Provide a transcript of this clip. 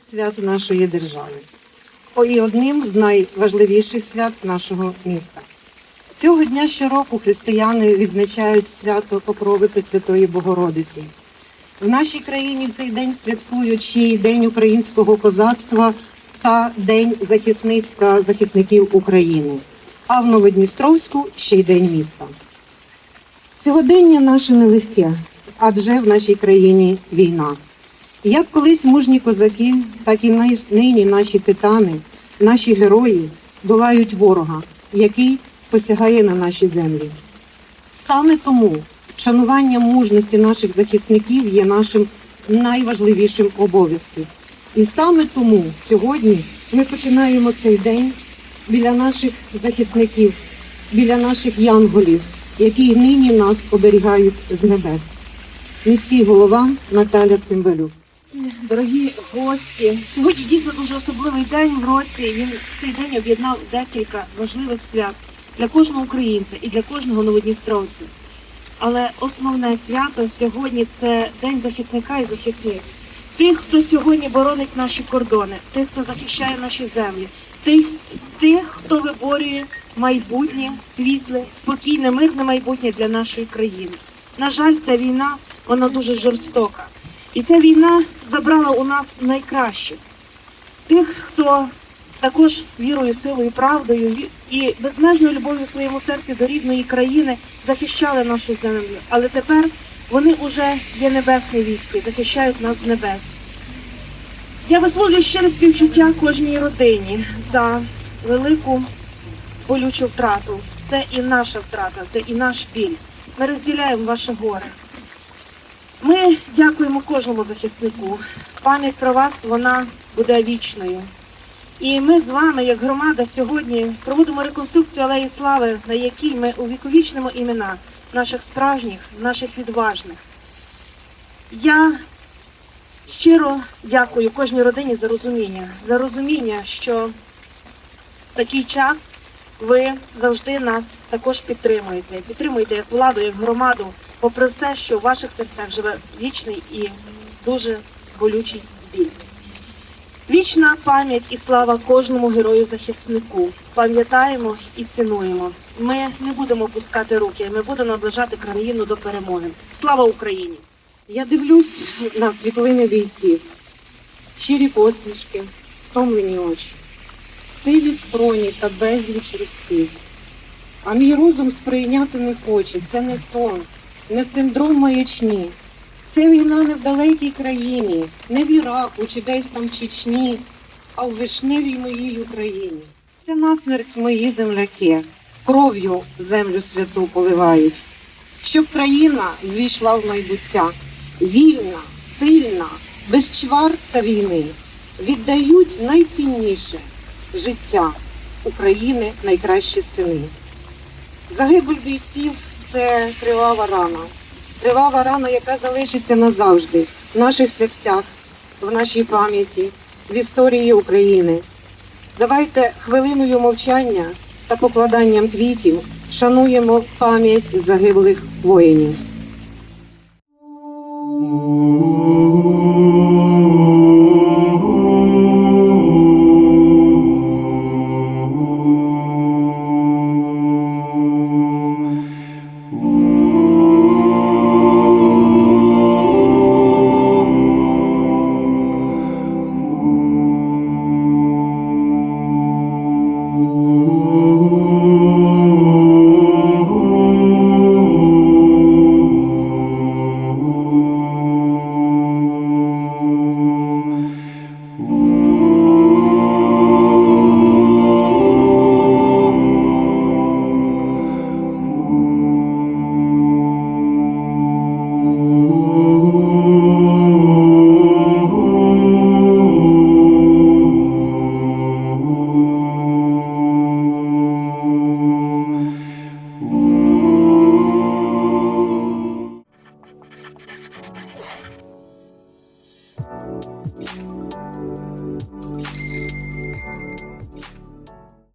свят нашої держави. І одним з найважливіших свят нашого міста. Цього дня щороку християни відзначають свято Покрови Пресвятої Богородиці. В нашій країні цей день святкують ще й День українського козацтва та День захисниць та захисників України. А в Новодністровську ще й День міста. Сьогодення наше нелегке, адже в нашій країні війна. Як колись мужні козаки, так і нині наші титани, наші герої долають ворога, який посягає на наші землі. Саме тому шанування мужності наших захисників є нашим найважливішим обов'язком. І саме тому сьогодні ми починаємо цей день біля наших захисників, біля наших янголів, які нині нас оберігають з небес. Міський голова Наталя Цимбалюк. Дорогі гості, сьогодні дійсно дуже особливий день в році. Він цей день об'єднав декілька важливих свят для кожного українця і для кожного новодністровця. Але основне свято сьогодні це День захисника і захисниць. Тих, хто сьогодні боронить наші кордони, тих, хто захищає наші землі, тих, тих, хто виборює майбутнє, світле, спокійне, мирне майбутнє для нашої країни. На жаль, ця війна вона дуже жорстока. І ця війна забрала у нас найкращих, тих, хто також вірою, силою, правдою і безмежною любов'ю в своєму серці до рідної країни захищали нашу землю. Але тепер вони вже є небесне військо і захищають нас з небес. Я висловлюю щире співчуття кожній родині за велику болючу втрату. Це і наша втрата, це і наш біль. Ми розділяємо ваше горе. Ми дякуємо кожному захиснику. Пам'ять про вас вона буде вічною. І ми з вами, як громада, сьогодні проводимо реконструкцію алеї слави, на якій ми увіковічнимо імена наших справжніх, наших відважних. Я щиро дякую кожній родині за розуміння, за розуміння, що в такий час ви завжди нас також підтримуєте. Підтримуєте як владу, як громаду, попри все, що в ваших серцях живе вічний і дуже болючий біль. Вічна пам'ять і слава кожному герою-захиснику. Пам'ятаємо і цінуємо. Ми не будемо пускати руки, ми будемо наближати країну до перемоги. Слава Україні! Я дивлюсь на світлини бійців, щирі посмішки, втомлені очі, сиві скроні та безліч рубців. А мій розум сприйняти не хоче. Це не сон, не синдром маячні. Це війна не в далекій країні, не в Іраку чи десь там в Чечні, а в вишневій моїй Україні. Це насмерть мої земляки, кров'ю землю святу поливають, щоб країна ввійшла в майбуття вільна, сильна, без чвар та війни, віддають найцінніше життя України найкращі сини. Загибель бійців це кривава рана. Кривава рана, яка залишиться назавжди в наших серцях, в нашій пам'яті, в історії України. Давайте хвилиною мовчання та покладанням квітів шануємо пам'ять загиблих воїнів.